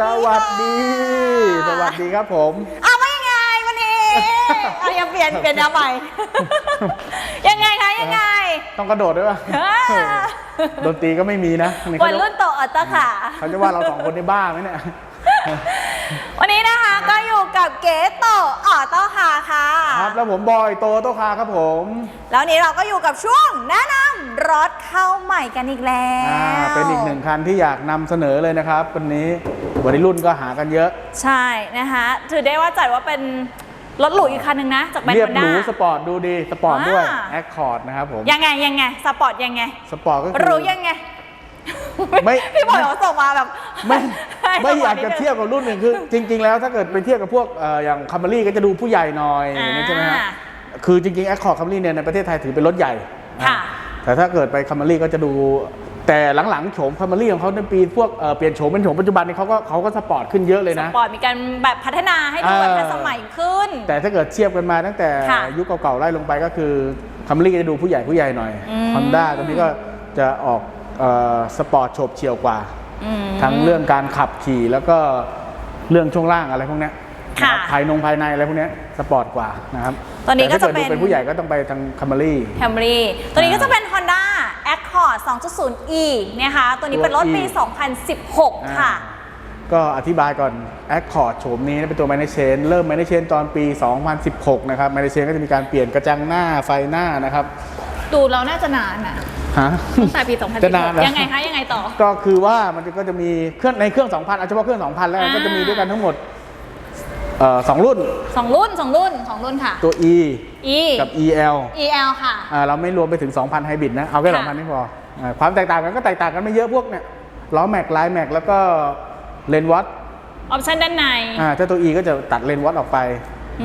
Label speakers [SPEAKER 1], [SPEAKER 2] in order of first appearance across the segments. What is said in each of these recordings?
[SPEAKER 1] สวัสดีส
[SPEAKER 2] ค่ะ
[SPEAKER 1] วัสดีครับผม
[SPEAKER 2] อ้าวว่ายังไงวันนี้เอายังเปลี่ยนเปลี่ยนแนวใหม่ ยังไงคะยังไง
[SPEAKER 1] ต้องกระโดดด้วยป่ะ
[SPEAKER 2] อ่า
[SPEAKER 1] ดนตรีก็ไม่มีนะนี่
[SPEAKER 2] วั
[SPEAKER 1] เขา
[SPEAKER 2] ย
[SPEAKER 1] จะ
[SPEAKER 2] รุ่นโตอัตตะค่ะ
[SPEAKER 1] เขาจะว่าเราสองคนในบ้าไหมเนี่ย
[SPEAKER 2] วันนี้นะคะก็อยู่กับเก๋โตออโต้คาค่ะ
[SPEAKER 1] ครับแล้วผมบอยโตโตคาครับผม
[SPEAKER 2] แล้ววันนี้เราก็อยู่กับช่วงแนะนำรถเข้าใหม่กันอีกแล้ว
[SPEAKER 1] อ่าเป็นอีกหนึ่งคันที่อยากนำเสนอเลยนะครับ วันนี้วัยรุ่นก็หากันเยอะ
[SPEAKER 2] ใช่นะคะถือได้ว่าจัดว่าเป็นรถหรูอีกคันหนึ่งนะ จากแบรน
[SPEAKER 1] เรียบ
[SPEAKER 2] ด์
[SPEAKER 1] ห
[SPEAKER 2] ด้า
[SPEAKER 1] รูสปอร์ตดูดีสปอร์ตด้วย
[SPEAKER 2] อ่า
[SPEAKER 1] แอคคอร์ดนะครับผม
[SPEAKER 2] ยังไงยังไงสปอร์ตยังไง
[SPEAKER 1] สปอร์ตก็คือ
[SPEAKER 2] รู้ยังไง
[SPEAKER 1] ไม่
[SPEAKER 2] พี่บอยเขาส่งมาแบบ
[SPEAKER 1] ไม่
[SPEAKER 2] ให้
[SPEAKER 1] ไม่
[SPEAKER 2] สป
[SPEAKER 1] อยาก
[SPEAKER 2] นิด
[SPEAKER 1] จะ
[SPEAKER 2] นึง
[SPEAKER 1] เทียบกับรุ่นหนึ่งคือ จริง ๆ แล้วถ้าเกิดไปเทียบกับพวกเอ่ออย่างคัมเบอรี่ก็จะดูผู้ใหญ่หน่อย
[SPEAKER 2] อ่า
[SPEAKER 1] นี่ใช่ไหมฮะคือจริงๆแอคคอร์ดคัมเบอรี่เนี่ยในประเทศไทยถือเป็นรถใหญ่
[SPEAKER 2] ค่ะ
[SPEAKER 1] อ่า แต่ถ้าเกิดไปคัมเบอรี่ก็จะดู แต่หลังๆโฉมคัมเบอรี่ของเขาในปีพวกเอ่อเปลี่ยนโฉมเป็นโฉมปัจจุบันนี้เขาก็เขาก็สปอร์ตขึ้นเยอะเลย
[SPEAKER 2] ส
[SPEAKER 1] นะ
[SPEAKER 2] ปอร์ตมีการแบบพัฒนาให้ดูแบบ
[SPEAKER 1] เออ
[SPEAKER 2] ทันสมัยขึ้น
[SPEAKER 1] แต่ถ้าเกิดเทียบกันมาตั้งแต่
[SPEAKER 2] ค่ะ
[SPEAKER 1] ยุคเก่าๆไล่ลงไปก็คือคัมเบอรี่ก็จะดูผู้ใหญ่ผู้ใหญ่หน่อย
[SPEAKER 2] อืม
[SPEAKER 1] ฮอนด้าตอนนี้ก็จะออกเอ่อสปอร์ตโฉบเฉี่ยวกว่า
[SPEAKER 2] อืม
[SPEAKER 1] ทั้งเรื่องการขับขี่แล้วก็เรื่องช่วงล่างอะไรพวกเนี้ย
[SPEAKER 2] ค่ะ
[SPEAKER 1] นะครับภายนงภายในอะไรพวกเนี้ยสปอร์ตกว่านะครับ
[SPEAKER 2] ตอนนี้ก็
[SPEAKER 1] แถ้าเด
[SPEAKER 2] จะเป็น
[SPEAKER 1] ดูเป็นผู้ใหญ่ก็ต้องไปทางคัมเบอรี่
[SPEAKER 2] แคมรี่ตัวนี้
[SPEAKER 1] อ่า
[SPEAKER 2] ก็จะเป็น Honda Accord 2.0e นะคะ ตัวนี้เป็นรถปี
[SPEAKER 1] ตัว
[SPEAKER 2] 2016 ค่ะ
[SPEAKER 1] ก็อธิบายก่อน Accord โฉมนี้เป็นตัว m a n a g e n เริ่ม m a n a g e n ตอนปี 2016 นะครับ m a n a g e n ก็จะมีการเปลี่ยนกระจังหน้าไฟหน้านะครับ
[SPEAKER 2] ดูเราน่าจะนานอะ
[SPEAKER 1] ฮะ
[SPEAKER 2] ตั้งแต่ปี
[SPEAKER 1] จะนานเหรอ
[SPEAKER 2] 2016ยังไงคะ ยังไงต่อ
[SPEAKER 1] ก็คือว่ามันก็จะมีเครื่องในเครื่อง 2,000 เอาเฉพาะเครื่อง 2,000 แล้วกัน
[SPEAKER 2] อ่า
[SPEAKER 1] ก็จะมีด้วยกันทั้งหมด เอ่อสองรุ่น
[SPEAKER 2] 2รุ่น2รุ่น2รุ่นค่ะ
[SPEAKER 1] ตัว E
[SPEAKER 2] E
[SPEAKER 1] กับ EL
[SPEAKER 2] EL ค่ะ
[SPEAKER 1] อ่าเราไม่รวมไปถึง 2,000ไฮบริดนะ เอาแค่
[SPEAKER 2] ค่ะ
[SPEAKER 1] 2,000นี่พออ่าความแตกต่างกันก็แตกต่างกันไม่เยอะพวกเนี่ยล้อแม็กไลน์แม็กแล้วก็เลนวัต
[SPEAKER 2] ออปชั่นด้านใน
[SPEAKER 1] อ่าเจ้าตัว E ก็จะตัดเลนวัตออกไป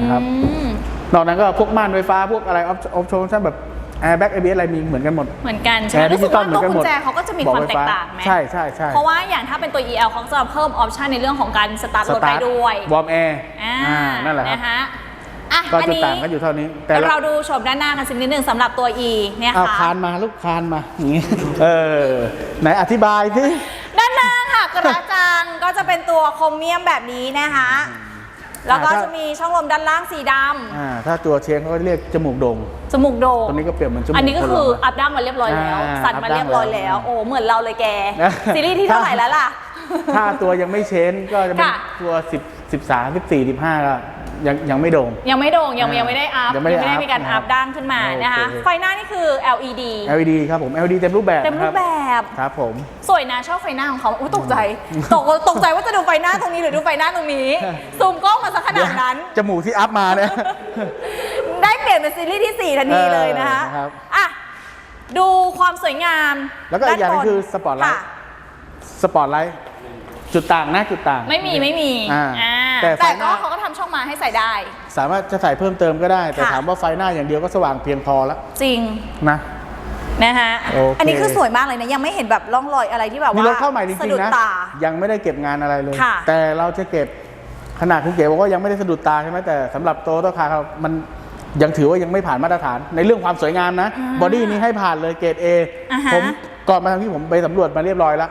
[SPEAKER 1] นะครับ
[SPEAKER 2] อืม
[SPEAKER 1] นอกนั้นก็พวกม่านไฟฟ้าพวกอะไรออปชั่นแบบ แอร์แบ็กเอบีอะไรมีเหมือนกันหมด
[SPEAKER 2] เหมือนกันใช่ไหม
[SPEAKER 1] แอร์ดิ
[SPEAKER 2] รู้สึ
[SPEAKER 1] จิ
[SPEAKER 2] ก
[SPEAKER 1] ตอล
[SPEAKER 2] ว่า
[SPEAKER 1] เหมื
[SPEAKER 2] ตั
[SPEAKER 1] อ
[SPEAKER 2] วน
[SPEAKER 1] กันห
[SPEAKER 2] กุ
[SPEAKER 1] ม
[SPEAKER 2] ญ
[SPEAKER 1] ด
[SPEAKER 2] แจเขาก็จะมี
[SPEAKER 1] บอก
[SPEAKER 2] ความ
[SPEAKER 1] ไฟ
[SPEAKER 2] แตก
[SPEAKER 1] ฟ้า
[SPEAKER 2] ต่างไหม
[SPEAKER 1] ใช่ใช่ใช่
[SPEAKER 2] เพราะว่าอย่างถ้าเป็นตัว EL เขาจะเพิ่มออปชันในเรื่องของการสตาร์ทรถได้ด้วย
[SPEAKER 1] วอร์มแอร์
[SPEAKER 2] อ่า
[SPEAKER 1] อ่านั่นแหละครับ
[SPEAKER 2] นะคะอะ
[SPEAKER 1] ก็
[SPEAKER 2] อัน
[SPEAKER 1] จุด
[SPEAKER 2] นี้
[SPEAKER 1] ต่างกันอยู่เท่านี้ แต่ละ
[SPEAKER 2] เราดูชมด้านหน้ากันสักนิดหนึ่งสำหรับตัว E เนี่ย
[SPEAKER 1] เอา
[SPEAKER 2] ค่ะ
[SPEAKER 1] คานมาลูกคานมาอย่างงี้เออไหนอธิบายสิ
[SPEAKER 2] ด้านหน้าค่ะกระจังก็จะเป็นตัวโครเมียมแบบนี้นะคะ แล้วก็จะมีช่องลมด้านล่างสีด
[SPEAKER 1] อ่าถ้าตัวเชงเขาก็เรียกจมูกโด่งำ
[SPEAKER 2] จมูกโด่ง
[SPEAKER 1] ตัวนี้ก็เปรียบเหมือนจมูก
[SPEAKER 2] อันนี้ก็คือ
[SPEAKER 1] คนเรา
[SPEAKER 2] อัพดัมมาเรียบร้อยแล้ว
[SPEAKER 1] อ่า
[SPEAKER 2] สั่นมาเรียบร้อยแล้ว
[SPEAKER 1] อัพดั้มแล้ว
[SPEAKER 2] โอ้ เหมือนเราเลยแก
[SPEAKER 1] นะ
[SPEAKER 2] ซีรีส์ที่เท่าไหร่แล้วล่ะ
[SPEAKER 1] ถ้าตัวยังไม่เชนก็จะเป็น
[SPEAKER 2] ค่ะ
[SPEAKER 1] ตัว 10 13 14 15ก็ยังยังไม่โด่ง
[SPEAKER 2] ยังไม่โด่งยัง
[SPEAKER 1] อ่ายั
[SPEAKER 2] ยังไม่ได้อัพ
[SPEAKER 1] ยังไม่ได้อัพ
[SPEAKER 2] มีการ
[SPEAKER 1] นะครับ
[SPEAKER 2] อัพด้านขึ้นมานะคะ
[SPEAKER 1] โอเค
[SPEAKER 2] ไฟหน้านี่คือ LED
[SPEAKER 1] LED ครับผม LED เต็มรูปแบบ
[SPEAKER 2] เต็มรูปแบบ
[SPEAKER 1] ครับผม
[SPEAKER 2] สวยนะชอบไฟหน้าของเขาอุ้ยตกใจตกตกใจว่าจะดูไฟหน้าตรงนี้หรือดูไฟหน้าตรงนี้ ซูมกล้องมาสักขนาดนั้น
[SPEAKER 1] จมูกที่อัพมาเนี่ย
[SPEAKER 2] ได้เปลี่ยนเป็นซีรีส์ที่ 4 ทันทีเลยนะคะ
[SPEAKER 1] เออครับ
[SPEAKER 2] อะดูความสวยงาม
[SPEAKER 1] แล้วก็อีกอย่างหนึง
[SPEAKER 2] ด้นบน
[SPEAKER 1] คือสปอร์ตไลท์
[SPEAKER 2] ค่ะ
[SPEAKER 1] สปอร์ตไลท์ จุดต่างนะจุดต่าง
[SPEAKER 2] ไม่มีไม่มี
[SPEAKER 1] อ่า
[SPEAKER 2] อ่า
[SPEAKER 1] แต่ไฟ
[SPEAKER 2] แต่
[SPEAKER 1] ห
[SPEAKER 2] ก็
[SPEAKER 1] น้า
[SPEAKER 2] เขาก็ทำช่องมาให้ใส่ได้
[SPEAKER 1] สามารถจะใส่เพิ่มเติมก็ได้ แต่
[SPEAKER 2] ค่ะ
[SPEAKER 1] ถามว่าไฟหน้าอย่างเดียวก็สว่างเพียงพอแล้ว
[SPEAKER 2] จริง
[SPEAKER 1] นะ
[SPEAKER 2] นะคะ
[SPEAKER 1] โอเค
[SPEAKER 2] อันนี้คือสวยมากเลยนะ ยังไม่เห็นแบบร่องรอยอะไรที่แบบ
[SPEAKER 1] นี่
[SPEAKER 2] ว่าร
[SPEAKER 1] ถเข้าใหม่จ
[SPEAKER 2] สะ
[SPEAKER 1] ริง
[SPEAKER 2] ดุด
[SPEAKER 1] ๆนะ
[SPEAKER 2] ตา
[SPEAKER 1] ยังไม่ได้เก็บงานอะไรเลย
[SPEAKER 2] ค่ะ
[SPEAKER 1] แต่เราจะเก็บขนาดคุณเก๋บอกว่ายังไม่ได้สะดุดตาใช่ไหมแต่สำหรับโตโตคาร์มันยังถือว่ายังไม่ผ่านมาตรฐาน ในเรื่องความสวยงามนะ
[SPEAKER 2] อ่า
[SPEAKER 1] บอดี้นี้ให้ผ่านเลยเกรด A
[SPEAKER 2] อ่าฮะ
[SPEAKER 1] ผมก่อนมาทำที่ผมไปสำรวจมาเรียบร้อยแล้ว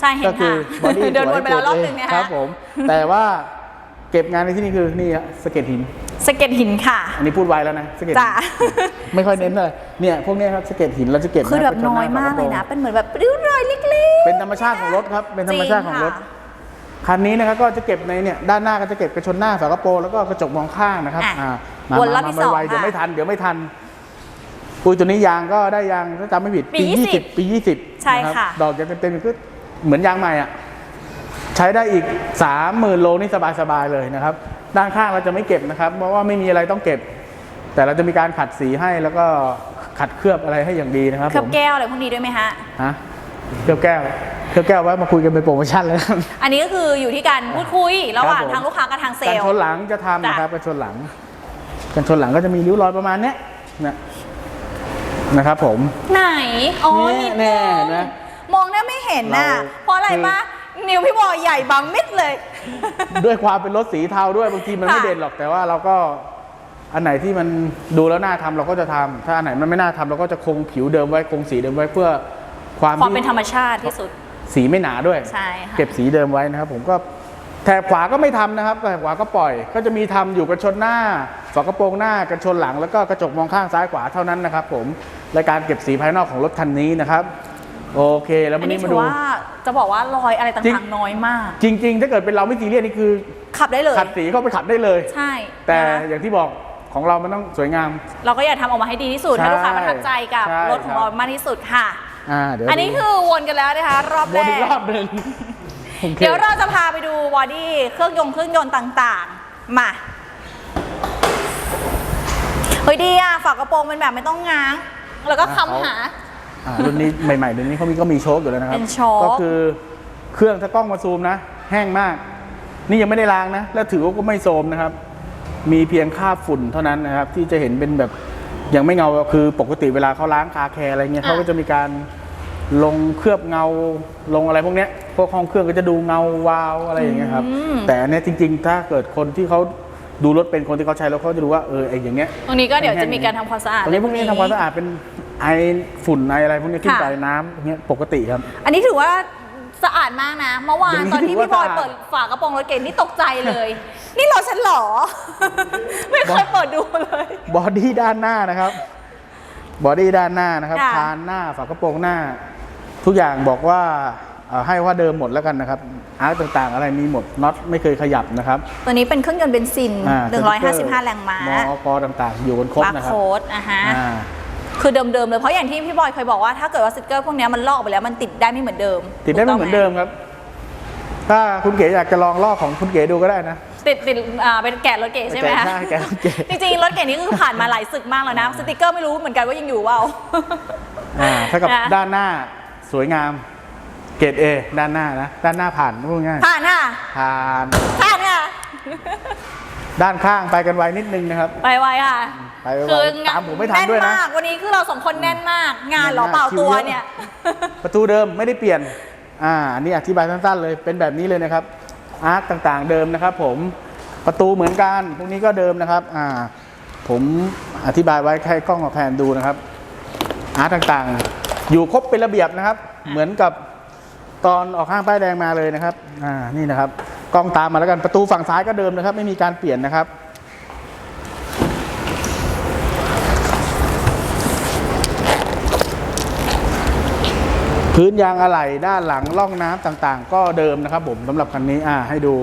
[SPEAKER 2] ใช่เห็
[SPEAKER 1] ก็
[SPEAKER 2] น
[SPEAKER 1] คื
[SPEAKER 2] ค่ะ
[SPEAKER 1] บอดี้
[SPEAKER 2] เดินวนไปแล้วรอบหนึ่งนะ
[SPEAKER 1] ครั
[SPEAKER 2] คะ
[SPEAKER 1] บผม แต่ว่าเก็บงานในที่นี่คือนี่ฮะสะเก็ตหิน
[SPEAKER 2] สะเก็ตหินค่ะ
[SPEAKER 1] อันนี้พูดไว้แล้วนะสะเก็ตหิน
[SPEAKER 2] จ้ะ
[SPEAKER 1] ไม่ค่อยเน้นเลยเนี่ยพวกเนี้ยครับสะเก็ตหินเราจะเก็บ
[SPEAKER 2] คือแบบ
[SPEAKER 1] เป็
[SPEAKER 2] น้อย
[SPEAKER 1] ข้งห
[SPEAKER 2] มากเลยนะ
[SPEAKER 1] ฝกร
[SPEAKER 2] เป็นเหมือนแบบริ้วรอยเล็ก
[SPEAKER 1] โปรง
[SPEAKER 2] ๆ
[SPEAKER 1] เป็นธรรมชาติของรถครับเป็นธรรมชาติของรถ
[SPEAKER 2] จริงค่ะ
[SPEAKER 1] คันนี้นะครับก็จะเก็บในเนี่ยด้านหน้าก็จะเก็บกระชนหน้าฝากระโปรงแล้วก็กระจกมองข้างนะครับ
[SPEAKER 2] อะ
[SPEAKER 1] อ่ามา
[SPEAKER 2] วนรอบ
[SPEAKER 1] มา
[SPEAKER 2] ที่
[SPEAKER 1] มา
[SPEAKER 2] สอง
[SPEAKER 1] ไวๆเดี๋ยว
[SPEAKER 2] ค่ะ
[SPEAKER 1] ไม่ทันเดี๋ยวไม่ทันปุยตัวนี้ยางก็ได้ยางถ้าจำไม่ผิด
[SPEAKER 2] ปี
[SPEAKER 1] ยี่
[SPEAKER 2] 20
[SPEAKER 1] สิบปียี่สิบ
[SPEAKER 2] ใช่ค่ะ
[SPEAKER 1] ดอกจะเต็มๆก็ เหมือนยางใหม่อะใช้ได้อีกสามหมื่นโลนี่สบายๆเลยนะครับ ด้านข้างเราจะไม่เก็บนะครับ เพราะว่าไม่มีอะไรต้องเก็บ แต่เราจะมีการขัดสีให้แล้วก็ขัดเคลือบอะไรให้อย่างดีนะครับ
[SPEAKER 2] เคลื
[SPEAKER 1] ผ
[SPEAKER 2] อบ
[SPEAKER 1] ม
[SPEAKER 2] แก้วอะไรพวกนี้ด้วยไหมฮะ
[SPEAKER 1] ฮะเคลือบแก้วเคลือบแก้วไว้มาคุยกันเป็นโปรโมชั่นเลยครับ
[SPEAKER 2] อันนี้ก็คืออยู่ที่การพูดคุยระหว่าง
[SPEAKER 1] ครับผม
[SPEAKER 2] ทางลูกค้ากับทางเซ
[SPEAKER 1] การ
[SPEAKER 2] ลล์
[SPEAKER 1] ชนหลังจะทำนะครับ
[SPEAKER 2] จ้ะ
[SPEAKER 1] การชนหลังการชนหลังก็จะมีริ้วรอยประมาณเนี้ยนะนะครับผม
[SPEAKER 2] ไหนอ๋อ
[SPEAKER 1] เนี่ย
[SPEAKER 2] นิด
[SPEAKER 1] แน่
[SPEAKER 2] นึง
[SPEAKER 1] นะ
[SPEAKER 2] มองได้ไม่เห็นน่ะ
[SPEAKER 1] เรา
[SPEAKER 2] เพราะอะไร
[SPEAKER 1] คือ
[SPEAKER 2] ปะนิ้วพี่บอยใหญ่บังมิดเลย
[SPEAKER 1] ด้วยความเป็นรถสีเทาด้วยบางทีมัน
[SPEAKER 2] ค่ะ
[SPEAKER 1] ไม่เด่นหรอกแต่ว่าเราก็อันไหนที่มันดูแล้วน่าทำเราก็จะทำถ้าอันไหนมันไม่น่าทำเราก็จะคงผิวเดิมไว้คงสีเดิมไว้เพื่อความ
[SPEAKER 2] ความ
[SPEAKER 1] ที่
[SPEAKER 2] เป็นธรรมชาติที่สุด
[SPEAKER 1] สีไม่หนาด้วย
[SPEAKER 2] ใช่ค่ะ
[SPEAKER 1] เก็บสีเดิมไว้นะครับ ผมก็แถบขวาก็ไม่ทำนะครับแถบขวาก็ปล่อย ก็จะมีทำอยู่กระชนหน้าฝากระโปรงหน้ากระชนหลังแล้วก็กระจกมองข้างซ้ายขวาเท่านั้นนะครับ ผมรายการเก็บสีภายนอกของรถคันนี้นะครับ โอเคแล้ว
[SPEAKER 2] อั
[SPEAKER 1] วันน
[SPEAKER 2] นี้
[SPEAKER 1] นี้มา
[SPEAKER 2] ถือ
[SPEAKER 1] ดู
[SPEAKER 2] ว่าจะบอกว่ารอยอะไร
[SPEAKER 1] จริ
[SPEAKER 2] ต่างง ๆน้อยมาก
[SPEAKER 1] จริง ๆ ถ้าเกิดเป็นเราไม่ซีเรียสนี่คือ
[SPEAKER 2] ขับได้เลย
[SPEAKER 1] ขัดสีเข้าไปขัดได้เลย
[SPEAKER 2] ใช่
[SPEAKER 1] แต่
[SPEAKER 2] นะ
[SPEAKER 1] อย่างที่บอกของเรามันต้องสวยงาม
[SPEAKER 2] เราก็อยากทำออกมาให้ดีที่สุด
[SPEAKER 1] ใช่
[SPEAKER 2] ให้ลูกค้าประทับใจกับ
[SPEAKER 1] ใช่
[SPEAKER 2] รถของ
[SPEAKER 1] ครับ
[SPEAKER 2] เรามากที่สุดค่ะ
[SPEAKER 1] อ่าเดี๋ยว
[SPEAKER 2] อันนี้
[SPEAKER 1] ดู
[SPEAKER 2] คือวนกันแล้วนะคะ รอบ
[SPEAKER 1] ว
[SPEAKER 2] แร
[SPEAKER 1] นอี
[SPEAKER 2] ก
[SPEAKER 1] กรอบหนึ่งโอค
[SPEAKER 2] เดี๋ยวเราจะพาไปดูบอดี้เครื่องยนต์เครื่องยนต์ต่างๆ มา เฮ้ยดีอะฝากระโปรงเป็นแบบไม่ต้องง้าง แล้วก็คำหา
[SPEAKER 1] อ่ารุ่นนี้ใหม่ๆเดี๋ยวนี้เขามีก็มีโชคอยู่แล้วนะครับ
[SPEAKER 2] เป็นโชค
[SPEAKER 1] ก็คือเครื่องถ้ากล้องมาซูมนะ แห้งมาก นี่ยังไม่ได้ล้างนะ แล้วถือว่าก็ไม่โทรมนะครับ มีเพียงคราบฝุ่นเท่านั้นนะครับ ที่จะเห็นเป็นแบบยังไม่เงาคือปกติเวลาเขาล้างคาแคร์อะไรเงี้ยเขาก็จะมีการลงเคลือบเงาลงอะไรพวกเนี้ยพวกห้องเครื่องก็จะดูเงาวาวอะไรอย่างเงี้ยครับแต่อันเนี้ยจริง ๆ ถ้าเกิดคนที่เขาดูรถเป็นคนที่เขาใช้แล้วเขาจะรู้ว่าเออไอ้อย่างเงี้ย
[SPEAKER 2] ตรงนี้ก็เดี๋ยวจะมีการทำความสะอาด
[SPEAKER 1] ตรงนี้พวกนี้ทำความสะอาดเป็น ไอฝุ่นไออะไรพวกนี้ขึ้น
[SPEAKER 2] ค่ะ
[SPEAKER 1] ไปน้ำพวกนี้ปกติครับ
[SPEAKER 2] อันนี้ถือว่าสะอาดมากนะ เมื่อวาน
[SPEAKER 1] อย่างนี้
[SPEAKER 2] ตอนที่
[SPEAKER 1] ถือว่า
[SPEAKER 2] พี่บอย
[SPEAKER 1] สะอาด
[SPEAKER 2] เปิดฝากระโปรงรถเก๋งนี่ตกใจเลย นี่รถฉันเหรอ ไม่เคยเปิดดูเลย
[SPEAKER 1] บอดี้ด้านหน้านะครับบอดี้ด้านหน้านะครับ
[SPEAKER 2] ค่ะ
[SPEAKER 1] คานหน้าฝากระโปรงหน้า ทุกอย่างบอกว่าเอ่อให้ว่าเดิมหมดแล้วกันนะครับอาร์ตต่างๆ อะไรมีหมดน็อตไม่เคยขยับนะครับ
[SPEAKER 2] ตัวนี้เป็นเครื่องยนต์เบนซิน
[SPEAKER 1] อ่า
[SPEAKER 2] 155 แรงม้า
[SPEAKER 1] มอกต่างๆ อยู่บนครบบา
[SPEAKER 2] ร์
[SPEAKER 1] นะครับ
[SPEAKER 2] โค้ดอะฮะ
[SPEAKER 1] อ่า
[SPEAKER 2] คือเดิมๆเลยเพราะอย่างที่พี่บอยเคยบอกว่าถ้าเกิดว่าสติกเกอร์พวกเนี้ยมันลอกไปแล้วมันติดได้ไม่เหมือนเดิม
[SPEAKER 1] ติดได้ไม่เหมือนเดิมครับ ถ้าคุณเก๋อยากจะลองลอกของคุณเก๋ดูก็ได้นะ
[SPEAKER 2] ติดติดอ่าเป็นแกะรถเก๋ใช่ไหมคะ
[SPEAKER 1] ใช่แกะรถเก๋
[SPEAKER 2] จริงๆรถเก๋นี่คือผ่านมาหลายศึกมากแล้วนะสติกเกอร์ไม่รู้เหมือนกันว่ายังอยู่เปล่า
[SPEAKER 1] อ่าถ้ากับ
[SPEAKER 2] นะ
[SPEAKER 1] ด้านหน้าสวยงามเกรดเอด้านหน้านะด้านหน้าผ่านพูดง่าย
[SPEAKER 2] ผ่านค่ะ
[SPEAKER 1] ผ่าน
[SPEAKER 2] ผ่านค่ะ
[SPEAKER 1] ด้านข้างไปกันไวนิดนึงนะครับ
[SPEAKER 2] ไปไวค่ะ
[SPEAKER 1] ไปไว
[SPEAKER 2] คือ
[SPEAKER 1] ตามผมไม่ทันด้วยนะ
[SPEAKER 2] แมากวันนี้คือเราสองคนแน่นมาก งานเหรอเปล่า
[SPEAKER 1] คิว
[SPEAKER 2] ตัว
[SPEAKER 1] เยอะ
[SPEAKER 2] เนี่ย
[SPEAKER 1] ประตูเดิมไม่ได้เปลี่ยนอ่าอันนี้อธิบายสั้นๆเลยเป็นแบบนี้เลยนะครับอาร์ตต่างๆเดิมนะครับ ผมประตูเหมือนกันพวกนี้ก็เดิมนะครับอ่าผมอธิบายไว้ให้กล้องกับแผนดูนะครับ อาร์ตต่างๆ อยู่ครบเป็นระเบียบนะครับ เหมือนกับตอนออกห้างป้ายแดงมาเลยนะครับอ่านี่นะครับกล้องตามมาแล้วกันประตูฝั่งซ้ายก็เดิมนะครับ ไม่มีการเปลี่ยนนะครับ พื้นยางอะไหล่ด้านหลังร่องน้ำต่างๆ ก็เดิมนะครับผมสำหรับคันนี้อ่าให้ดู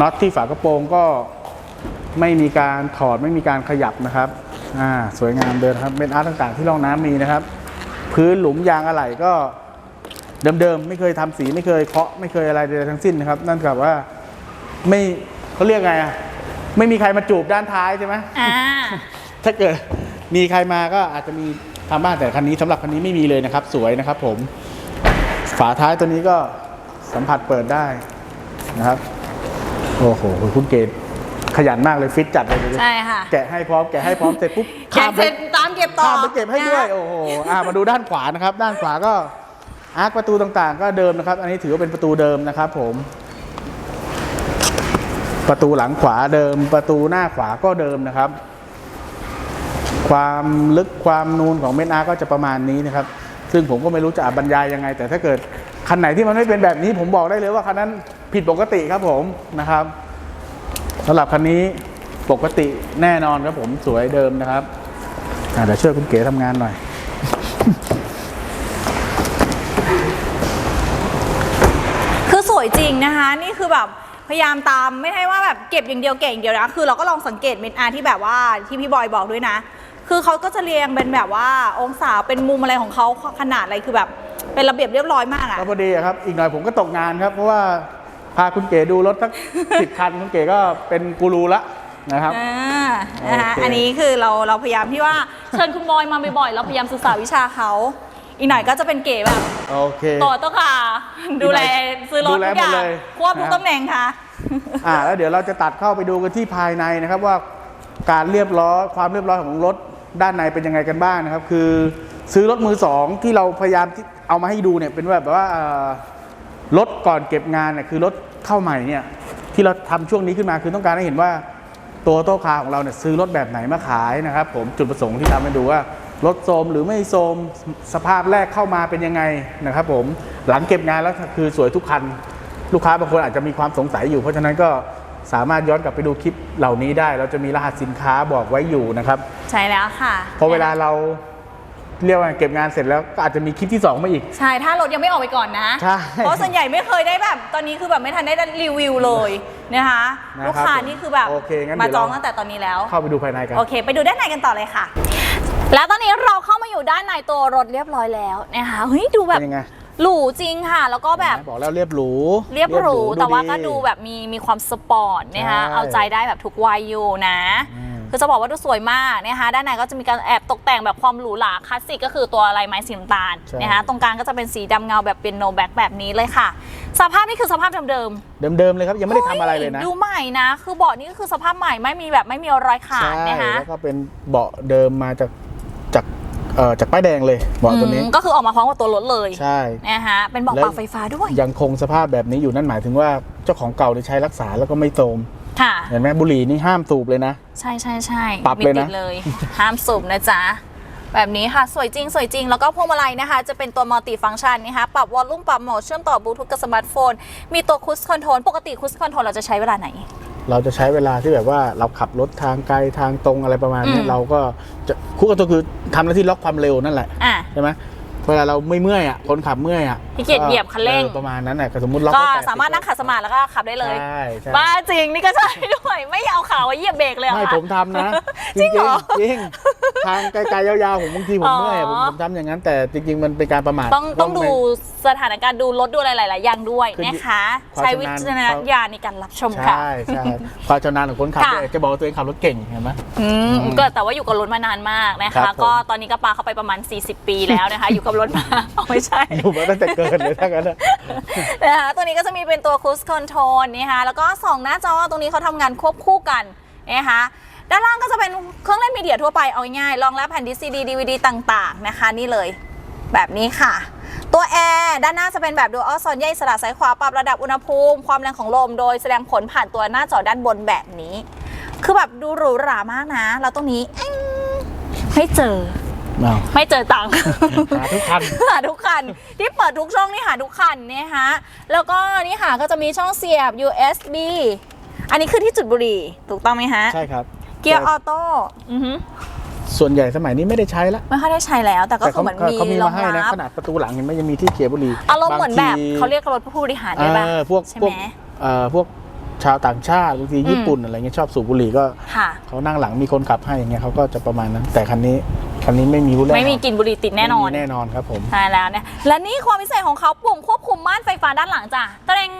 [SPEAKER 1] น็อตที่ฝากระโปรงก็ไม่มีการถอดไม่มีการขยับนะครับอ่าสวยงามเดินครับเป็นอาร์ตต่างๆ ที่ร่องน้ำมีนะครับ พื้นหลุมยางอะไหล่ก็เดิมๆไม่เคยทำสีไม่เคยเคาะไม่เคยอะไรใดๆทั้งสิ้นนะครับ นั่นกับว่าไม่เขาเรียกไงอะไม่มีใครมาจูบด้านท้ายใช่ไหม
[SPEAKER 2] อ่า
[SPEAKER 1] ถ้าเกิดมีใครมาก็อาจจะมีทำบ้างแต่คันนี้สำหรับคันนี้ไม่มีเลยนะครับ สวยนะครับผม ฝาท้ายตัวนี้ก็สัมผัสเปิดได้นะครับ โอ้โหคุณเกดขยันมากเลยฟิตจัดเลยดูดิ
[SPEAKER 2] ใช่ค่ะ
[SPEAKER 1] แกะให้พร้อมแกะให้พร้อมเสร็จปุ๊บ
[SPEAKER 2] แกะ
[SPEAKER 1] ข้ามไป
[SPEAKER 2] เสร็จตามเก็บต่อ
[SPEAKER 1] ข้ามไปเก็บให้ด้วย
[SPEAKER 2] นะ
[SPEAKER 1] โอ้โหอ่ามาดูด้านขวานะครับ ด้านขวาก็อาร์คประตูต่างๆ ก็เดิมนะครับ อันนี้ถือว่าเป็นประตูเดิมนะครับผม ประตูหลังขวาเดิม ประตูหน้าขวาก็เดิมนะครับ ความลึกความนูนของเม็ดอาร์ก็จะประมาณนี้นะครับ ซึ่งผมก็ไม่รู้จะบรรยายยังไง แต่ถ้าเกิดคันไหนที่มันไม่เป็นแบบนี้ ผมบอกได้เลยว่าคันนั้นผิดปกติครับผมนะครับสำหรับคันนี้ปกติแน่นอนครับผมสวยเดิมนะครับเดี๋ยวช่วยคุณเก๋ทำงานหน่อย
[SPEAKER 2] คือสวยจริงนะคะ นี่คือแบบพยายามตามไม่ใช่ว่าแบบเก็บอย่างเดียวเก่งอย่างเดียวนะ คือเราก็ลองสังเกตเมนอาร์ที่แบบว่าที่พี่บอยบอกด้วยนะ คือเขาก็จะเรียงเป็นแบบว่าองศาเป็นมุมอะไรของเขาขนาดอะไรคือแบบ เป็นระเบียบเรียบร้อยมากอะ
[SPEAKER 1] ก็พอดีอะครับ อีกหน่อยผมก็ตกงานครับ เพราะว่าพาคุณเก๋ดูรถสัก สิบคัน คุณเก๋ก็เป็นกูรูละนะครับ
[SPEAKER 2] อ่านะคะ
[SPEAKER 1] โอเค
[SPEAKER 2] อันนี้คือเราเราพยายามที่ว่าเชิญคุณบอยมาบ่อยๆ เราพยายามศึกษาวิชาเขา อีกหน่อยก็จะเป็นเก๋แบบ
[SPEAKER 1] โอเค
[SPEAKER 2] ต่อตัวค่ะ ดูแลซื้อรถ
[SPEAKER 1] ดูแล
[SPEAKER 2] ทุกอย่าง
[SPEAKER 1] หมดเลย
[SPEAKER 2] ควบทุก
[SPEAKER 1] นะครับ
[SPEAKER 2] ตำแหน่งค่ะ
[SPEAKER 1] อ่าแล้วเดี๋ยวเราจะตัดเข้าไปดูกันที่ภายในนะครับว่าการเรียบร้อยความเรียบร้อยของรถ ด้านในเป็นยังไงกันบ้างนะครับ คือซื้อรถมือสองที่เราพยายามที่เอามาให้ดูเนี่ยเป็นแบบว่าเอ่อรถก่อนเก็บงานเนี่ยคือรถเข้าใหม่เนี่ยที่เราทำช่วงนี้ขึ้นมาคือต้องการให้เห็นว่าตัวโต๊ะคาของเราเนี่ยซื้อรถแบบไหนมาขายนะครับ ผมจุดประสงค์ที่ทำให้ดูว่ารถโทมหรือไม่โทมสภาพแรกเข้ามาเป็นยังไงนะครับ ผมหลังเก็บงานแล้วคือสวยทุกคัน ลูกค้าบางคนอาจจะมีความสงสัยอยู่ เพราะฉะนั้นก็ สามารถย้อนกลับไปดูคลิปเหล่านี้ได้ เราจะมีรหัสสินค้าบอกไว้อยู่นะครับ
[SPEAKER 2] ใช่แล้วค่ะ
[SPEAKER 1] พอเวลาเราเรียกว่าเก็บงานเสร็จแล้วก็อาจจะมีคลิปที่สองมาอีก
[SPEAKER 2] ใช่ ถ้ารถยังไม่ออกไปก่อนนะ
[SPEAKER 1] ใช่
[SPEAKER 2] เพราะส่วนใหญ่ไม่เคยได้แบบ ตอนนี้คือแบบไม่ทันได้รีวิวเลยนะคะ
[SPEAKER 1] นะครับ
[SPEAKER 2] ลูกค้านี่คือแบบ
[SPEAKER 1] โอเคงั้น
[SPEAKER 2] มา
[SPEAKER 1] เดี๋ยว
[SPEAKER 2] จอง
[SPEAKER 1] เรา
[SPEAKER 2] ตั้งแต่ตอนนี้แล้ว
[SPEAKER 1] เข้าไปดูภายในกัน
[SPEAKER 2] โอเค ไปดูด้านในกันต่อเลยค่ะ แล้วตอนนี้เราเข้ามาอยู่ด้านในตัวรถเรียบร้อยแล้วนะคะเฮ้ยดูแบบ
[SPEAKER 1] เป็นยังไง
[SPEAKER 2] หรูจริงค่ะ แล้วก็แบบ
[SPEAKER 1] บอกแล้วเรียบหรู
[SPEAKER 2] เรียบหรู แต่ว่าก็ดู
[SPEAKER 1] ดี
[SPEAKER 2] แบบมีมีความสปอร์ตนะคะ
[SPEAKER 1] ใช่
[SPEAKER 2] เอาใจได้แบบทุกวัยอยู่นะ
[SPEAKER 1] อืม
[SPEAKER 2] คือจะบอกว่าดูสวยมากนะคะด้านในก็จะมีการแอบตกแต่งแบบความหรูหราคลาสสิกก็คือตัวลายไม้สีน้ำตาล
[SPEAKER 1] ใช่
[SPEAKER 2] นะคะตรงกลางก็จะเป็นสีดำเงาแบบเป็นโนแบ็กแบบนี้เลยค่ะ สภาพนี่คือสภาพเดิม
[SPEAKER 1] เดิมๆเลยครับยังไม่ได้ทำอะไรเลยนะ
[SPEAKER 2] ดูใหม่นะ คือเบาะนี่ก็คือสภาพใหม่ไม่มีแบบไม่มีรอยขาด
[SPEAKER 1] ใช่
[SPEAKER 2] นะคะ
[SPEAKER 1] แล้วก็เป็นเบาะเดิมมาจากจาก เอ่อจากป้ายแดงเลยเบาะตัวนี้
[SPEAKER 2] อืมก็คือออกมาพร้อมกับตัวรถเลย
[SPEAKER 1] ใช่
[SPEAKER 2] นะคะเป็นเบาะ
[SPEAKER 1] แล้ว
[SPEAKER 2] ปรับไฟฟ้าด้วย
[SPEAKER 1] ยังคงสภาพแบบนี้อยู่นั่นหมายถึงว่าเจ้าของเก่าได้ใช้รักษาแล้วก็ไม่โทรม
[SPEAKER 2] ค่ะ
[SPEAKER 1] เห็นไหมบุหรี่นี่ห้ามสูบเลยนะ
[SPEAKER 2] ใช่ใช่ใช่
[SPEAKER 1] ปรับเลยนะ
[SPEAKER 2] มีติดเลย ห้ามสูบนะจ๊ะแบบนี้ค่ะ สวยจริง สวยจริง แล้วก็พวงมาลัยนะคะ จะเป็นตัวมัลติฟัง c t ชันนะคะ ปรับวอลลุ่มปรับโหมดเชื่อมต่อบลูทูธกับสมาร์ทโฟน มีตัวคุชคอนโทรลปกติคุชคอนโทรลเราจะใช้เวลาไหน
[SPEAKER 1] เราจะใช้เวลาที่แบบว่าเราขับรถทางไกลทางตรงอะไรประมาณเนี้
[SPEAKER 2] อื
[SPEAKER 1] ย
[SPEAKER 2] ม
[SPEAKER 1] เราก็จะคู่กับตัวคือทำหน้าที่ล็อกความเร็วนั่นแหละ
[SPEAKER 2] อะ
[SPEAKER 1] ใช่ไหม เวลาเราไม่เมื่อยอะคนขับเมื่อยอะ
[SPEAKER 2] ขี้เกียจเหยียบคันเร่ง
[SPEAKER 1] ออประมาณนั้นแหละสมมติล็อก
[SPEAKER 2] ก็
[SPEAKER 1] ไว้80
[SPEAKER 2] สามารถนั่งขัดสมาธิแล้วก็ขับได้เลย
[SPEAKER 1] ใช่ใช่
[SPEAKER 2] บ้าจริงนี่ก็ใช่ด้วย ไม่เอาขาไว้เหยียบเบรกเลยอะ
[SPEAKER 1] ไม่
[SPEAKER 2] ค่ะ
[SPEAKER 1] ผมทำนะ
[SPEAKER 2] จริงเหรอ
[SPEAKER 1] จริงๆทางไกลๆยาวๆผมบางทีผมเมื่อยอะผม
[SPEAKER 2] อ๋อ
[SPEAKER 1] ผมทำอย่างนั้น แต่จริง ๆ มันเป็นการประมาท
[SPEAKER 2] ต้องต้องดู
[SPEAKER 1] ไม่
[SPEAKER 2] สถานการณ์ดูรถดูอะไรหลาย ๆ อย่างด้วย
[SPEAKER 1] คือ
[SPEAKER 2] นะคะ
[SPEAKER 1] ความ
[SPEAKER 2] ใช้วิจารณญาณในการรับชมค่ะ
[SPEAKER 1] ใช่ใช่ความชำนาญของคนขับ
[SPEAKER 2] ค่ะ
[SPEAKER 1] เนี่ยจะบอกว่าตัวเองขับรถเก่งเห็นไหม
[SPEAKER 2] อืมก็แต่ว่าอยู่กับรถมานานมากนะ
[SPEAKER 1] ครั
[SPEAKER 2] คะ
[SPEAKER 1] บผม
[SPEAKER 2] ก็ตอนนี้ก็ปาเข้าไปประมาณ 40 ปีแล้วนะคะ อยู่กับรถมาเอาไม่ใช่
[SPEAKER 1] อยู่มาตั้งแต่เกิดเลยทั้งนั้นอะ
[SPEAKER 2] นะคะตัวนี้ก็จะมีเป็นตัว Cruise Control นะคะแล้วก็ 2 หน้าจอตรงนี้เขาทำงานควบคู่กันนะคะด้านล่างก็จะเป็นเครื่องเล่นมีเดียทั่วไปเอาง่ายๆรองรับแผ่นดิสซีดีดีวดีต่างๆนะคะ นี่เลยแบบนี้ค่ะ ตัวแอร์ด้านหน้าจะเป็นแบบดูอัลซอนใยสลัดซ้ายขวาปรับระดับอุณหภูมิ ความแรงของลม โดยแสดงผลผ่านตัวหน้าจอด้านบนแบบนี้ คือแบบดูหรูหรามากนะ แล้วตรงนี้อื้อไม่เจอ
[SPEAKER 1] เอา
[SPEAKER 2] ไม่เจอตังค์
[SPEAKER 1] หาทุกคัน
[SPEAKER 2] หาทุกคัน ที่เปิดทุกช่องนี่หาทุกคันเนี่ยฮะแล้วก็นี่ค่ะก็จะมีช่องเสียบ USB อันนี้คือที่จุดบุหรี่ถูกต้องไหมฮะ
[SPEAKER 1] ใช่ครับ
[SPEAKER 2] เกียร์ออโต้อือฮึ
[SPEAKER 1] ส่วนใหญ่สมัยนี้ไม่ได้ใช้ละ
[SPEAKER 2] ไม่ค่อยได้ใช้แล้ว แต่ก็
[SPEAKER 1] แต่
[SPEAKER 2] คือ
[SPEAKER 1] เขา
[SPEAKER 2] เหมือนมี
[SPEAKER 1] เขามี
[SPEAKER 2] รอ
[SPEAKER 1] มางให้นะ
[SPEAKER 2] รับ
[SPEAKER 1] ขนาดประตูหลังเห็นไหมยังมีที่เขียบุหรี่
[SPEAKER 2] อารมณ์เหมือนแบบ
[SPEAKER 1] งที
[SPEAKER 2] เขาเรียกรถผู้บริหารได้ป่ะ
[SPEAKER 1] เออพวก
[SPEAKER 2] ใช่
[SPEAKER 1] พวก
[SPEAKER 2] ไหม
[SPEAKER 1] เอ่อพวกชาวต่างชาติบางทีญี่ปุ่นอะไรเงี้ยชอบสูบบุหรี่ก็
[SPEAKER 2] ค่ะ
[SPEAKER 1] เขานั่งหลังมีคนขับให้อย่างเงี้ยเขาก็จะประมาณนั้น แต่คันนี้ คันนี้ไม่มีผู้เล่น
[SPEAKER 2] ไม่มีกลินบุหรี่ติดแน่นอน
[SPEAKER 1] ไม่มีแน่นอนครับผม
[SPEAKER 2] ใช่แล้วเนี่ยและนี่ความพิเศษของเขาปุ่มควบคุมม่านไฟฟ้าด้านหลังจ้ะตะเรง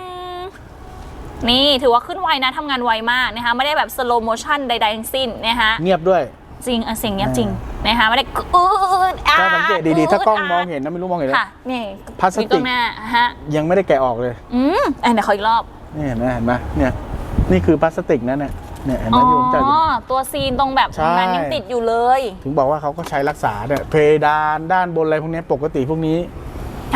[SPEAKER 2] นี่ถือว่าขึ้นไวนะทำงานไวมากนะคะไม่ได้แบบสโลโมชั่นใดๆทั้งสิ้นนะคะ
[SPEAKER 1] เงียบด้วย
[SPEAKER 2] จริงอะเสียงเงียบจริงนะคะไม่ได้อืดอา
[SPEAKER 1] ถ้าสังเกตดีๆ ถ้ากล้องมองเห็นนะไม่รู้มองเห็นไหม
[SPEAKER 2] ค่ะนี่
[SPEAKER 1] พลาสติก
[SPEAKER 2] มีกล้องหน้าฮะ
[SPEAKER 1] ยังไม่ได้แกะออกเลย
[SPEAKER 2] อืมเอ้ยเดี๋ยวขออีกรอบ
[SPEAKER 1] นี่เห็นไหมเห็นไหมเนี่ยนี่คือพลาสติกนั่นเนี่ย เนี่ยเห็นไห
[SPEAKER 2] อ๋
[SPEAKER 1] ม
[SPEAKER 2] อ
[SPEAKER 1] ที่ผมจัดอยู่
[SPEAKER 2] ตัวซีนตรงแบบ
[SPEAKER 1] ใช่
[SPEAKER 2] นั้นยังติดอยู่เลย
[SPEAKER 1] ถึงบอกว่าเขาก็ใช้รักษาเนี่ยเพดานด้านบนอะไรพวกเนี้ยปกติพวกนี้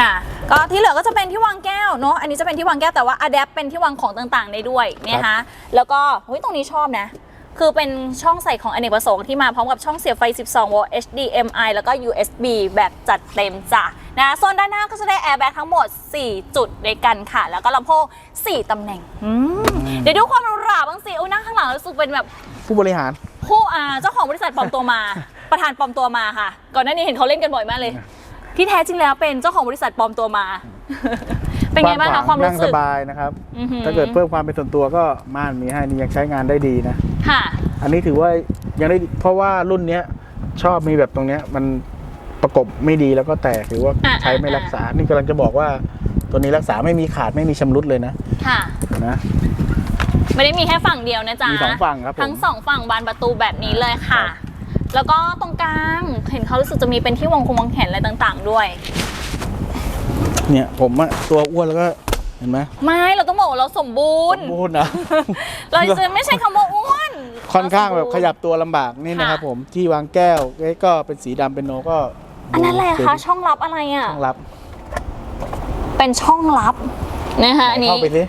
[SPEAKER 2] ค่ะ ก็ที่เหลือก็จะเป็นที่วางแก้วเนาะ อันนี้จะเป็นที่วางแก้วแต่ว่าอะแดปเป็นที่วางของต่างๆ ได้ด้วยนะคะแล้วก็เฮ้ยตรงนี้ชอบนะ คือเป็นช่องใส่ของอเนกประสงค์ที่มาพร้อมกับช่องเสียบไฟ 12 โวลต์ HDMI แล้วก็ USB แบบจัดเต็มจ้ะนะโซนด้านหน้าก็จะได้แอร์แบ็กทั้งหมด 4 จุดด้วยกันค่ะ แล้วก็ลำโพง 4 ตำแหน่งอืมเดี๋ยวดูความหรูหราบ้างสิอุ้ยนั่งข้างหลังรู้สึกเป็นแบบ
[SPEAKER 1] ผู้บริหาร
[SPEAKER 2] ผู้อ่าเจ้าของบริษัทปลอมตัวมา ประธานปลอมตัวมาค่ะ ก่อนหน้านี้เห็นเขาเล่นกันบ่อยมากเลย ที่แท้จริงแล้วเป็นเจ้าของบริษัทปลอมตัวมา เป็นไงบ้างคะความ
[SPEAKER 1] นั่
[SPEAKER 2] รู้
[SPEAKER 1] ง
[SPEAKER 2] สึ
[SPEAKER 1] ส
[SPEAKER 2] ก
[SPEAKER 1] บายนะครับ
[SPEAKER 2] อือหือ
[SPEAKER 1] ถ้าเกิดเพิ่มความเป็นส่วนตัวก็ม่านมีให้นี่ยังใช้งานได้ดีนะ
[SPEAKER 2] ค่ะ
[SPEAKER 1] อันนี้ถือว่ายังได้เพราะว่ารุ่นเนี้ยชอบมีแบบตรงเนี้ยมันประกบไม่ดีแล้วก็แตกหรือว่า
[SPEAKER 2] อะ
[SPEAKER 1] ใช้ไม่
[SPEAKER 2] อะ
[SPEAKER 1] รักษา นี่กำลังจะบอกว่าตัวนี้รักษาไม่มีขาดไม่มีชำรุดเลยนะ
[SPEAKER 2] ค่ะ
[SPEAKER 1] นะ
[SPEAKER 2] ไม่ได้มีแค่ฝั่งเดียวนะจ๊ะ
[SPEAKER 1] มีสองฝั่งครับผม
[SPEAKER 2] ทั้งสองฝั่งบานประตูแบบนี้เลยค่ะ
[SPEAKER 1] ครับ
[SPEAKER 2] แล้วก็ตรงกลางเห็นเขารู้สึกจะมีเป็นที่วางคงวางแขนอะไรต่าง ๆ ด้วย
[SPEAKER 1] เนี่ยผมอะตัวอ้วนแล้วก็เห็นไหม
[SPEAKER 2] ไม่เราต้องบอกว่าเราสมบูรณ์
[SPEAKER 1] พูดนะ
[SPEAKER 2] เราจะไม่ใช่คำว่าอ้วน
[SPEAKER 1] ค่อนข้างแบบ
[SPEAKER 2] เรสม
[SPEAKER 1] ข
[SPEAKER 2] บูรณ์
[SPEAKER 1] ยับตัวลำบากนี่นะครับ
[SPEAKER 2] ค่ะ
[SPEAKER 1] ผมที่วางแก้วเอ้ยก็เป็นสีดำเป็นโนก็
[SPEAKER 2] อันนั้นอะไร
[SPEAKER 1] ดู
[SPEAKER 2] คะช่องลับอะไรอะ
[SPEAKER 1] ช่องรับ
[SPEAKER 2] เป็นช่องลับนะคะอันนี้
[SPEAKER 1] เข้าไปสิ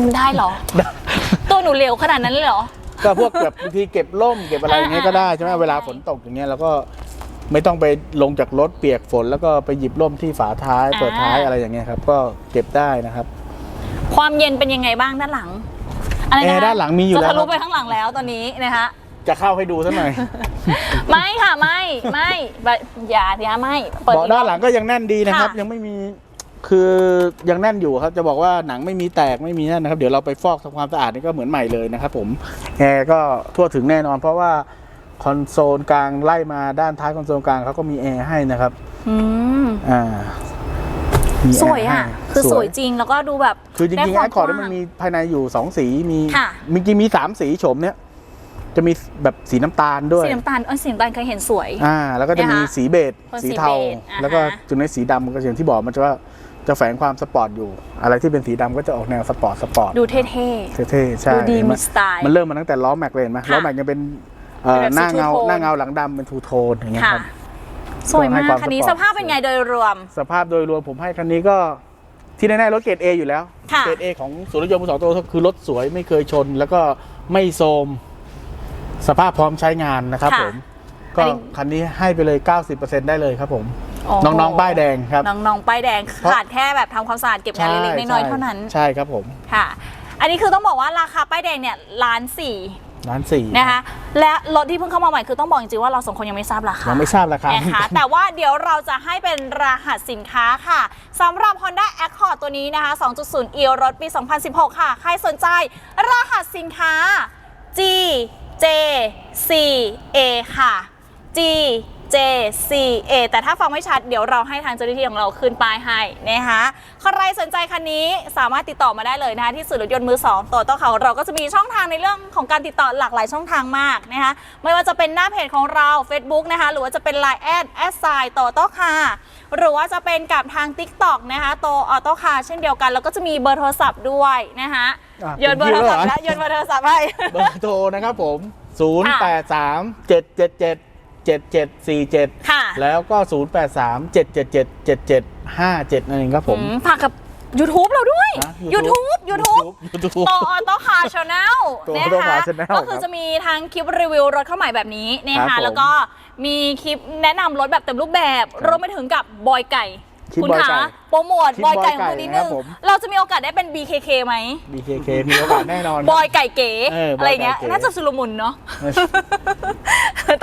[SPEAKER 2] มันได้เหรอ ตัวหนูเร็วขนาดนั้นเลยเหรอ
[SPEAKER 1] ก็พวกแบบบางทีเก็บร่มเก็บอะไรอย่างเงี้ยก็ได้ใช่ไหม
[SPEAKER 2] อ่า
[SPEAKER 1] เวลาฝนตกอย่างเงี้ยเราก็ไม่ต้องไปลงจากรถเปียกฝน แล้วก็ไปหยิบร่มที่ฝาท้ายเปิดท้ายอะไรอย่างเงี้ยครับ ก็เก็บได้นะครับ
[SPEAKER 2] ความเย็นเป็นยังไงบ้างด้านหลัง อะไร
[SPEAKER 1] แอ
[SPEAKER 2] นะ
[SPEAKER 1] ร์ด้านหลังมีอยู่
[SPEAKER 2] จะ
[SPEAKER 1] แล้ว
[SPEAKER 2] ทะลุ
[SPEAKER 1] ครับ
[SPEAKER 2] ไปข้างหลังแล้วตอนนี้นะคะ
[SPEAKER 1] จะเข้าให้ดูสักหน่อย
[SPEAKER 2] ไม่ค่ะไม่ไม่แบบอย่าอย่าไม่เปิด
[SPEAKER 1] เบาะด้านหลังก็ยังแน่นดีนะครับ
[SPEAKER 2] ค่ะ
[SPEAKER 1] ยังไม่มีคือยังแน่นอยู่ครับ จะบอกว่าหนังไม่มีแตกไม่มีนั่นนะครับ เดี๋ยวเราไปฟอกทำความสะอาดนี่ก็เหมือนใหม่เลยนะครับผมแอร์ก็ทั่วถึงแน่นอน เพราะว่าคอนโซลกลางไล่มาด้านท้ายคอนโซลกลางเขาก็มีแอร์ให้นะครับ
[SPEAKER 2] อืม
[SPEAKER 1] อ่า มีแร์
[SPEAKER 2] สวยอะ
[SPEAKER 1] ให้
[SPEAKER 2] คือสวยจริงแล้วก็ดูแบบ
[SPEAKER 1] คือจริงๆ
[SPEAKER 2] ได้
[SPEAKER 1] ไอ้
[SPEAKER 2] ค
[SPEAKER 1] คอ
[SPEAKER 2] วา
[SPEAKER 1] ร์ด
[SPEAKER 2] กว้าง
[SPEAKER 1] มันมีภายในอยู่สองสีมี
[SPEAKER 2] ค่ะ
[SPEAKER 1] มีจริงมีสามสีโฉมเนี้ยจะมีแบบสีน้ำตาลด้วย
[SPEAKER 2] สีน้ำตาลเออสีน้ำตาลเคยเห็นสวย
[SPEAKER 1] อ่า แล้วก็จะมี
[SPEAKER 2] นะคะ
[SPEAKER 1] สีเบจ
[SPEAKER 2] คน
[SPEAKER 1] สี
[SPEAKER 2] สี
[SPEAKER 1] เทา
[SPEAKER 2] เบจอ่าฮะ
[SPEAKER 1] แล้วก็จุดในสีดำก็อย่างที่บอกมันจะว่าจะแฝงความสปอร์ตอยู่ อะไรที่เป็นสีดำก็จะออกแนวสปอร์ตสปอร์ต
[SPEAKER 2] ดูเท่
[SPEAKER 1] เท่ๆใช่
[SPEAKER 2] ดูดี
[SPEAKER 1] เห็นไห
[SPEAKER 2] มีสไตล์
[SPEAKER 1] มันเริ่มมาตั้งแต่ล้อแม็กเลยเห็นไหม
[SPEAKER 2] ค่ะ
[SPEAKER 1] ล้อแม็กยังเป็นเอ่อ
[SPEAKER 2] เป็นแบบ
[SPEAKER 1] หน้าเงา
[SPEAKER 2] สีทูโทน
[SPEAKER 1] หน้าเงาหลังดำเป็นทูโทนอย่าง
[SPEAKER 2] ๆ
[SPEAKER 1] เงี้ย
[SPEAKER 2] ค่ะ
[SPEAKER 1] ครับ
[SPEAKER 2] สวยมาก
[SPEAKER 1] ให้ความ
[SPEAKER 2] คันนี้
[SPEAKER 1] สปอร์ต
[SPEAKER 2] สภาพเป็นไงโดยรวม
[SPEAKER 1] สภาพโดยรวมผมให้คันนี้ก็ที่แน่ๆรถเกรด A อยู่แล้ว
[SPEAKER 2] ค่ะ
[SPEAKER 1] เกรด A ของศูนย์รถยนต์มือสองตัวคือรถสวยไม่เคยชน แล้วก็ไม่โทรมสภาพพร้อมใช้งานนะครับ
[SPEAKER 2] ค่ะ
[SPEAKER 1] ผมก็
[SPEAKER 2] อันนี้
[SPEAKER 1] คันนี้ให้ไปเลย 90%ได้เลยครับผม
[SPEAKER 2] โอ้โห
[SPEAKER 1] น้องๆป้ายแดงครับ
[SPEAKER 2] น้องๆป้ายแดง
[SPEAKER 1] เพราะ
[SPEAKER 2] ขาดแค่แบบทำความสะอาดเก็บงานเล็กๆน้อยๆเท่านั้น
[SPEAKER 1] ใช่ครับผม
[SPEAKER 2] ค่ะ อันนี้คือต้องบอกว่าราคาป้ายแดงเนี่ยล้านสี่
[SPEAKER 1] ร้านสี่
[SPEAKER 2] นะคะและรถที่เพิ่งเข้ามาใหม่คือต้องบอกจริงๆว่าเราสองคนยังไม่ทราบราคา
[SPEAKER 1] ยังไม่ทราบราคา
[SPEAKER 2] นะคะแต่ว่าเดี๋ยวเราจะให้เป็นรหัสสินค้าค่ะสำหรับ Honda Accord ตัวนี้นะคะ 2.0 e รถปี 2016 ค่ะ ใครสนใจรหัสสินค้า G J C A ค่ะ G J C A แต่ถ้าฟังไม่ชัดเดี๋ยวเราให้ทางเจ้าหน้าที่ของเราขึ้นป้ายให้นะคะใครสนใจคันนี้สามารถติดต่อมาได้เลยนะคะที่ศูนย์รถยนต์มือสองโตโต้เขาเราก็จะมีช่องทางในเรื่องของการติดต่อหลากหลายช่องทางมากนะคะไม่ว่าจะเป็นหน้าเพจของเรา Facebook นะคะหรือว่าจะเป็น Line แอดแอดไซโตโต้คาหรือว่าจะเป็นกับทาง TikTok นะคะโตออโต้คาเช่นเดียวกัน แล้วก็จะมีเบอร์โทรศัพท์ด้วยนะคะ
[SPEAKER 1] อะ
[SPEAKER 2] โยนเบอร์โทรศัพท์
[SPEAKER 1] เป็นคิวแล้วเหรอ
[SPEAKER 2] แล้วโยนเบอร์โทรศัพท์ให้
[SPEAKER 1] เบอร์โทรนะครับผม 0 8 3 7 7 7 7 7 4 7
[SPEAKER 2] ค่ะ
[SPEAKER 1] แล้วก็ 0 8 3 7 7 7 7 7 5 7 นั่นเองครับผม
[SPEAKER 2] อืมฝากกับ YouTube เราด้วย
[SPEAKER 1] ฮะ
[SPEAKER 2] YouTube YouTube
[SPEAKER 1] YouTube
[SPEAKER 2] โตออโต้คาร์ชาแนล
[SPEAKER 1] โต
[SPEAKER 2] นะ
[SPEAKER 1] Auto
[SPEAKER 2] คะ
[SPEAKER 1] Car Channel
[SPEAKER 2] ก็คือจะมีทั้งคลิปรีวิวรถเข้าใหม่แบบนี้นะ
[SPEAKER 1] ครั
[SPEAKER 2] คะ
[SPEAKER 1] บผม
[SPEAKER 2] แล้วก็มีคลิปแนะนำรถแบบเต็มรูปแบบ
[SPEAKER 1] ครับ
[SPEAKER 2] รวมไปถึงกับบอยไก่
[SPEAKER 1] คลิป
[SPEAKER 2] คุณ
[SPEAKER 1] บอยไก่
[SPEAKER 2] คะโปรโมท
[SPEAKER 1] คลิป
[SPEAKER 2] บอยไก่
[SPEAKER 1] บอยไก่
[SPEAKER 2] ของคุณนิด
[SPEAKER 1] ครั
[SPEAKER 2] นึ
[SPEAKER 1] บ
[SPEAKER 2] ง
[SPEAKER 1] ผม
[SPEAKER 2] เราจะมีโอกาสได้เป็น BKK ไหม
[SPEAKER 1] BKK มีโอกาสแน่นอน
[SPEAKER 2] บอยไก่เก๋
[SPEAKER 1] เออ
[SPEAKER 2] อะไรเงี้ย
[SPEAKER 1] บอยไก่เก๋
[SPEAKER 2] น่าจะสุลมุนเนาะ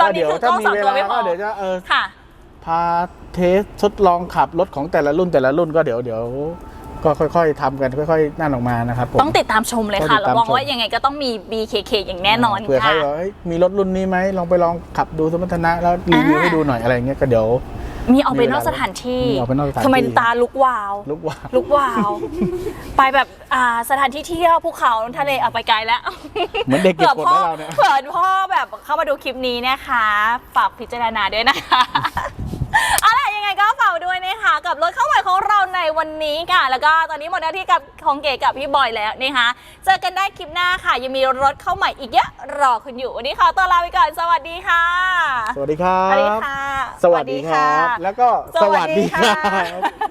[SPEAKER 1] ต
[SPEAKER 2] ต
[SPEAKER 1] อ
[SPEAKER 2] อนน
[SPEAKER 1] นี้
[SPEAKER 2] นี้
[SPEAKER 1] เดี๋ยว
[SPEAKER 2] คือ
[SPEAKER 1] ถ้าก
[SPEAKER 2] ล้อง
[SPEAKER 1] มี
[SPEAKER 2] สาม
[SPEAKER 1] เว
[SPEAKER 2] ตัว
[SPEAKER 1] ลา
[SPEAKER 2] ไม่พ
[SPEAKER 1] ก็
[SPEAKER 2] อ
[SPEAKER 1] เดี๋ยวจะเออ
[SPEAKER 2] ค่ะ
[SPEAKER 1] พาเทสทดลองขับรถของแต่ละรุ่นแต่ละรุ่นก็เดี๋ยวเดี๋ยวก็ค่อยๆทำกันค่อยๆนั่นออกมานะครับผม
[SPEAKER 2] ต้องติดตามชมเลย
[SPEAKER 1] ต้อง
[SPEAKER 2] ค่ะ
[SPEAKER 1] ติด
[SPEAKER 2] เรา
[SPEAKER 1] ตาม
[SPEAKER 2] มอง
[SPEAKER 1] ชม
[SPEAKER 2] ว่ายังไงก็ต้องมี BKK อย่างแน่นอน
[SPEAKER 1] เผื่อใคร
[SPEAKER 2] ค่ะ
[SPEAKER 1] บอกเฮ้ยมีรถรุ่นนี้ไหมลองไปลองขับดูสมรรถนะแล้วรีวิว
[SPEAKER 2] อ่า
[SPEAKER 1] ให้ดูหน่อยอะไรเงี้ยก็เดี๋ยว
[SPEAKER 2] มีออกไปนอกสถานที่
[SPEAKER 1] มีออกไปนอกสถานที่
[SPEAKER 2] ทำไมตาลุกวาว
[SPEAKER 1] ลุกว่า
[SPEAKER 2] ลุกวาว ไปแบบอ่าสถานที่เที่ยวภูเขาทะเลเอาไปไกลแล้ว
[SPEAKER 1] เหมือนเด็กเก็บกด
[SPEAKER 2] พ่อ
[SPEAKER 1] นะเราเนี่ย
[SPEAKER 2] เผื่อพ่อแบบเข้ามาดูคลิปนี้นะคะ ฝากพิจารณาด้วยนะคะ เอาล่ะยังไงก็ฝากด้วยนะคะกับรถเข้าใหม่ของเราในวันนี้ค่ะ แล้วก็ตอนนี้หมดหน้าที่กับของเก๋กับพี่บอยแล้วนะคะเจอกันได้คลิปหน้าค่ะ ยังมีรถเข้าใหม่อีกเยอะรอคุณอยู่ วันนี้ขอตัวลาไปก่อน สวัสดีค่ะ
[SPEAKER 1] สวัสดีครั
[SPEAKER 2] สวัสดี
[SPEAKER 1] บ
[SPEAKER 2] ค่ะ
[SPEAKER 1] สวัสดีครับ แล้วก็
[SPEAKER 2] สวัสดีค่ะ
[SPEAKER 1] สวัสดีครับ